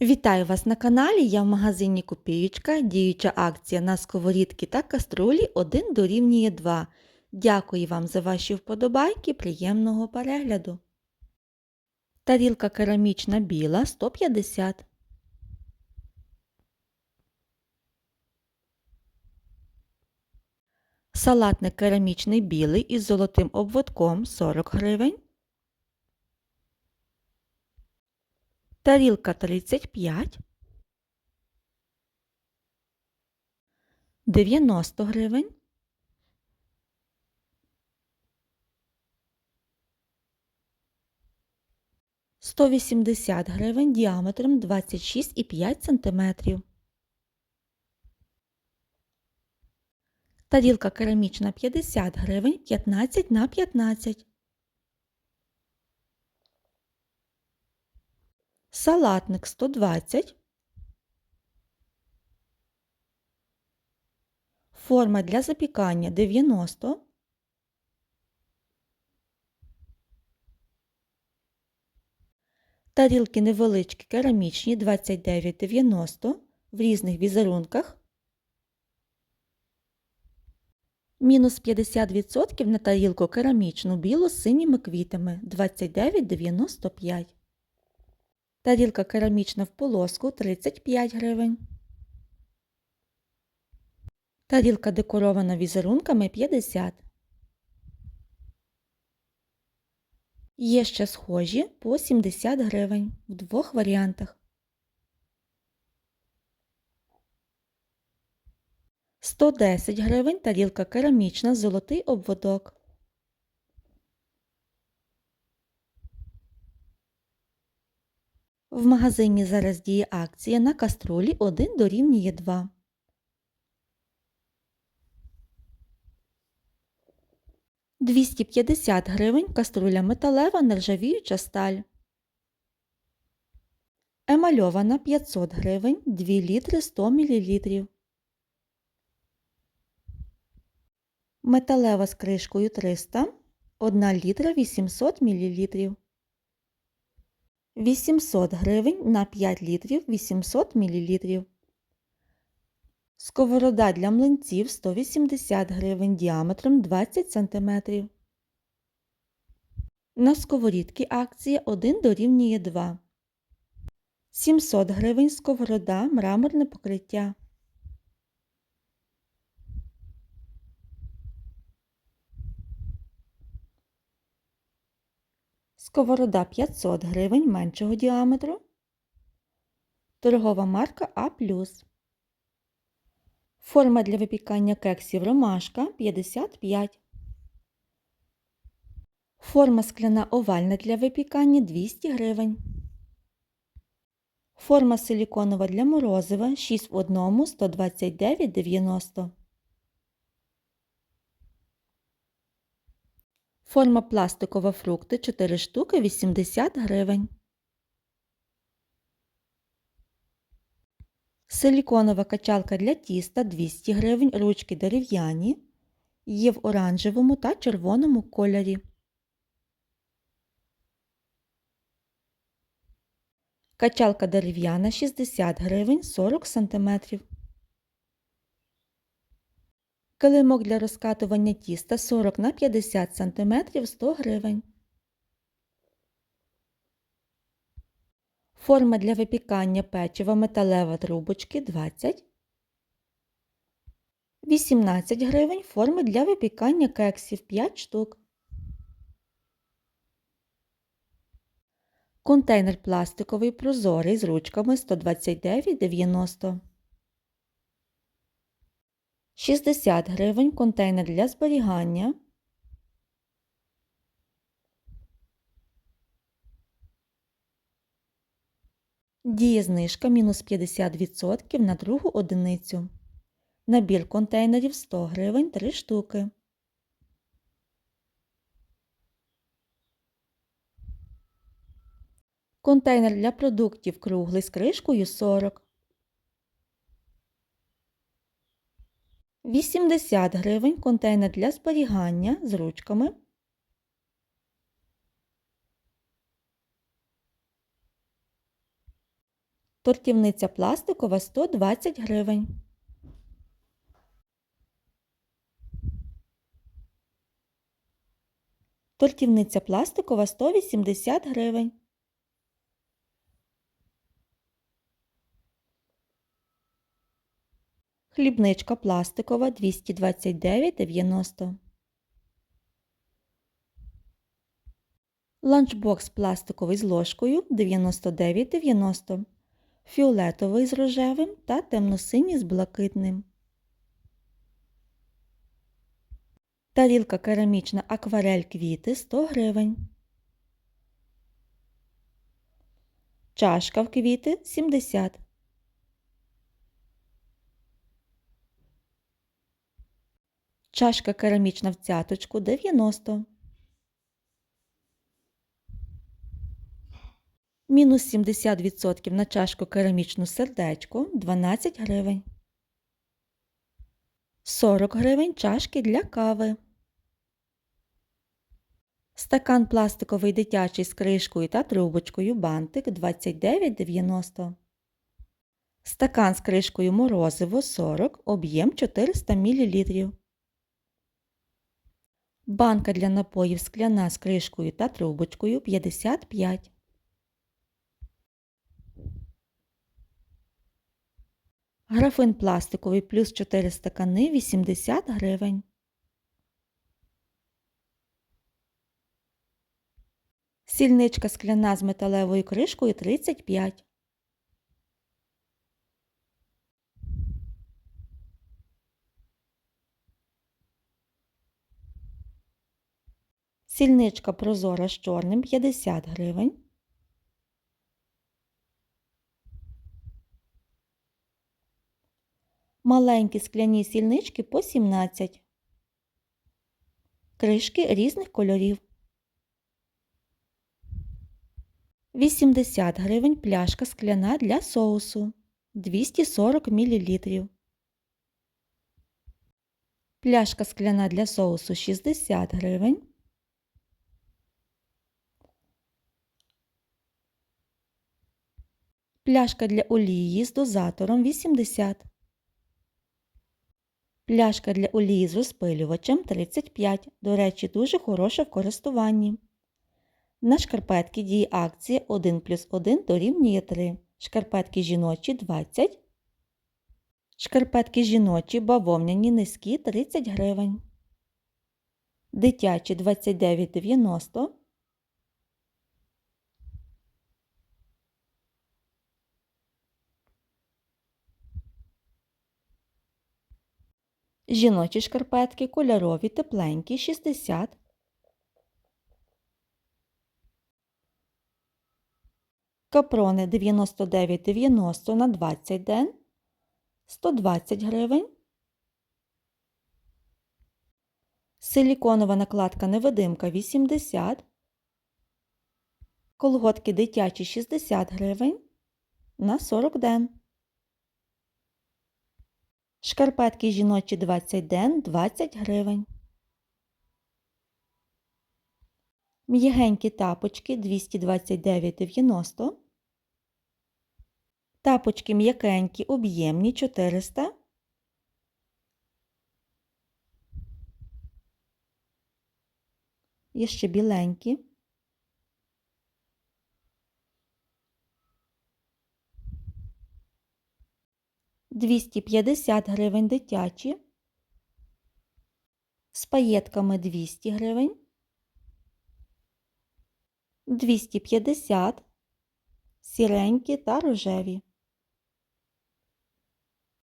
Вітаю вас на каналі. Я в магазині Копієчка. Діюча акція на сковорідки та каструлі 1 дорівнює 2. Дякую вам за ваші вподобайки. Приємного перегляду. Тарілка керамічна біла 150. Салатник керамічний білий із золотим обводком 40 гривень. Тарілка 35. 90 гривень. Сто вісімдесят гривень діаметром 26,5 см. Тарілка керамічна 50 гривень 15 на 15 Салатник 120. Форма для запікання 90. Тарілки невеличкі керамічні 29,90 в різних візерунках. Мінус 50% на тарілку керамічну білу з синіми квітами 29,95 Тарілка керамічна в полоску 35 гривень. Тарілка декорована візерунками 50. Є ще схожі по 70 гривень в двох варіантах. 110 гривень тарілка керамічна золотий обводок. В магазині зараз діє акція на каструлі 1 дорівнює 2. Двісті п'ятдесят гривень каструля металева нержавіюча сталь. Емальована 500 гривень 2 літри 100 мл. Металева з кришкою 300 1 літра 800 мл. 800 гривень на 5 літрів 800 мл. Сковорода для млинців 180 гривень діаметром 20 см. На сковорідки акція 1 дорівнює 2. 700 гривень сковорода мраморне покриття. Сковорода 500 гривень меншого діаметру. Торгова марка А. Форма для випікання кексів ромашка 55. Форма скляна овальна для випікання 200 гривень. Форма силіконова для морозива 6 в 1 129,90. Форма пластикова фрукти 4 штуки 80 гривень. Силіконова качалка для тіста 200 гривень, ручки дерев'яні. Є в оранжевому та червоному кольорі. Качалка дерев'яна 60 гривень 40 см. Килимок для розкатування тіста 40 на 50 см 100 гривень. Форма для випікання печива металева трубочки 20. 18 гривень форми для випікання кексів 5 штук. Контейнер пластиковий прозорий з ручками 129,90. 60 гривень контейнер для зберігання. Діє знижка мінус 50% на другу одиницю. Набір контейнерів 100 гривень 3 штуки. Контейнер для продуктів круглий з кришкою 40. 80 гривень контейнер для зберігання з ручками. Тортівниця пластикова 120 гривень. Тортівниця пластикова 180 гривень. Хлібничка пластикова 229,90. Ланчбокс пластиковий з ложкою 99,90. Фіолетовий з рожевим та темно-синій з блакитним. Тарілка керамічна акварель квіти 100 гривень. Чашка в квіти 70. Чашка керамічна в цяточку 90. Мінус 70% на чашку керамічну сердечко 12 гривень. 40 гривень чашки для кави. Стакан пластиковий дитячий з кришкою та трубочкою бантик 29,90. Стакан з кришкою морозиво 40, об'єм 400 мл. Банка для напоїв скляна з кришкою та трубочкою 55. Графин пластиковий плюс 4 стакани 80 гривень. Сільничка скляна з металевою кришкою 35. Сільничка прозора з чорним 50 гривень. Маленькі скляні сільнички по 17. Кришки різних кольорів. 80 гривень пляшка скляна для соусу 240 мл. Пляшка скляна для соусу 60 гривень. Пляшка для олії з дозатором 80. Пляшка для олії з розпилювачем 35. До речі, дуже хороша в користуванні. На шкарпетки діє акція 1 плюс 1 дорівнює 3. Шкарпетки жіночі 20. Шкарпетки жіночі бавовняні низькі 30 гривень. Дитячі 29,90. Жіночі шкарпетки кольорові тепленькі 60. Капрони 99,90 на 20 ден 120 гривень. Силіконова накладка невидимка 80. Колготки дитячі 60 гривень на 40 ден. Шкарпетки жіночі 20 ден 20 гривень. М'ягенькі тапочки 229,90. Тапочки м'якенькі, об'ємні 400. Є ще біленькі. Двісті п'ятдесят гривень дитячі. З паєтками 200 гривень. 250 сіренькі та рожеві.